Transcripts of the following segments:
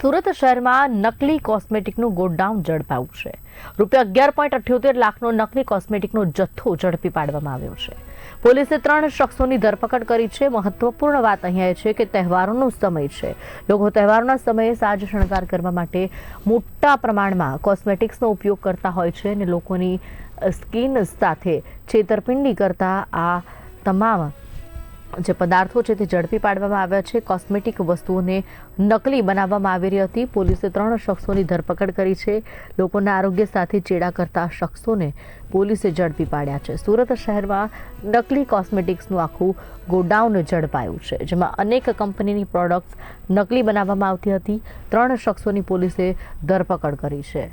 સુરત શહેરમાં નકલી કોસ્મેટિકનું ગોડાઉન ઝડપાયું છે. રૂપિયા અગિયાર પોઈન્ટ અઠ્યોતેર લાખનો નકલી કોસ્મેટિકનો જથ્થો ઝડપી પાડવામાં આવ્યો છે. પોલીસે ત્રણ શખ્સોની ધરપકડ કરી છે. મહત્વપૂર્ણ વાત અહીંયા એ છે કે તહેવારોનો સમય છે. લોકો તહેવારોના સમયે સાજ શણગાર કરવા માટે મોટા પ્રમાણમાં કોસ્મેટિક્સનો ઉપયોગ કરતા હોય છે અને લોકોની સ્કિન સાથે છેતરપિંડી કરતા આ તમામ જે પદાર્થો છે તે ઝડપી પાડવામાં આવ્યા છે, કોસ્મેટિક વસ્તુઓને નકલી બનાવવામાં આવી રહી હતી. પોલીસે ત્રણ શખ્સોની ધરપકડ કરી છે. લોકોના આરોગ્ય સાથે ચેડા કરતા શખ્સોને પોલીસે ઝડપી પાડ્યા છે. સુરત શહેરમાં નકલી કોસ્મેટિક્સનું આખું ગોડાઉન ઝડપાયું છે, જેમાં અનેક કંપનીની પ્રોડક્ટ્સ નકલી બનાવવામાં આવતી હતી. ત્રણ શખ્સોની પોલીસે ધરપકડ કરી છે.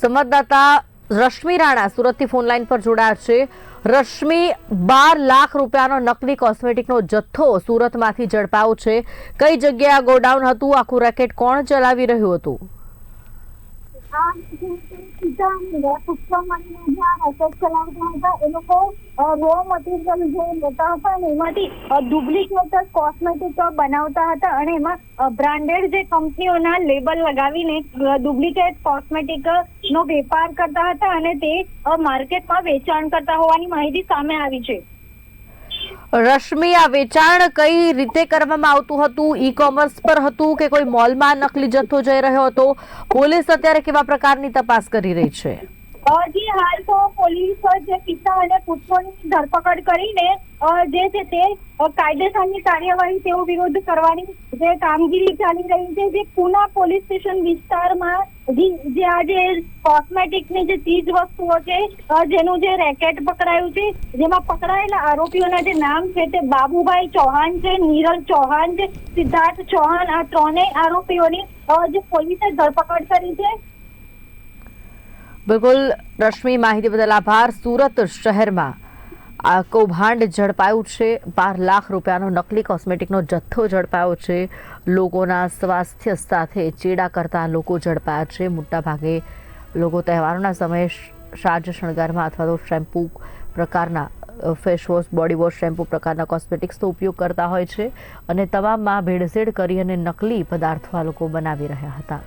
સંવાદદાતા રશ્મિ રાણા સુરતથી ફોન લાઈન પર જોડાયા છે. રશ્મિ, બાર લાખ રૂપિયાનો નકલી કોસ્મેટિકનો જથ્થો સુરતમાંથી ઝડપાયો છે. કઈ જગ્યાએ ગોડાઉન હતું? આખું રેકેટ કોણ ચલાવી રહ્યું હતું? એમાંથી ડુપ્લિકેટ કોસ્મેટિક બનાવતા હતા અને એમાં બ્રાન્ડેડ જે કંપનીઓના લેબલ લગાવીને ડુપ્લિકેટ કોસ્મેટિક નો વેપાર કરતા હતા અને તે માર્કેટમાં વેચાણ કરતા હોવાની માહિતી સામે આવી છે. રશ્મિ આ વેચાણ કઈ રીતે કરવામાં આવતું હતું? ઈ કોમર્સ પર હતું કે કોઈ મોલમાં નકલી જથ્થો જઈ રહ્યો હતો? પોલીસ અત્યારે કેવા પ્રકારની તપાસ કરી રહી છે? જી, હાલ તો પોલીસ જે પિતા અને પુત્રોની ધરપકડ કરીને જે છે તે કાયદેસરની કાર્યવાહી તેઓ વિરુદ્ધ કરવાની જે કામગીરી ચાલી રહી છે, જે પુના પોલીસ સ્ટેશન વિસ્તારમાં જે આ જે કોસ્મેટિકની જે ચીજ વસ્તુઓ છે જેનું જે રેકેટ પકડાયું છે, જેમાં પકડાયેલા આરોપીઓના જે નામ છે તે બાબુભાઈ ચૌહાણ છે નીરજ ચૌહાણ છે, સિદ્ધાર્થ ચૌહાણ, આ ત્રણેય આરોપીઓની જે પોલીસે ધરપકડ કરી છે બિલકુલ રશ્મિ, માહિતી બદલ આભાર. સુરત શહેરમાં આ કૌભાંડ ઝડપાયું છે. બાર લાખ રૂપિયાનો નકલી કોસ્મેટિકનો જથ્થો ઝડપાયો છે. લોકોના સ્વાસ્થ્ય સાથે ચેડા કરતા લોકો ઝડપાયા છે. મોટાભાગે લોકો તહેવારોના સમયે સાજ શણગારમાં અથવા તો શેમ્પૂ પ્રકારના face wash, body wash, shampoo પ્રકારના કોસ્મેટિક્સનો ઉપયોગ કરતા હોય છે. અને તમામમાં ભેળસેળ કરી અને નકલી પદાર્થો આ લોકો બનાવી રહ્યા હતા.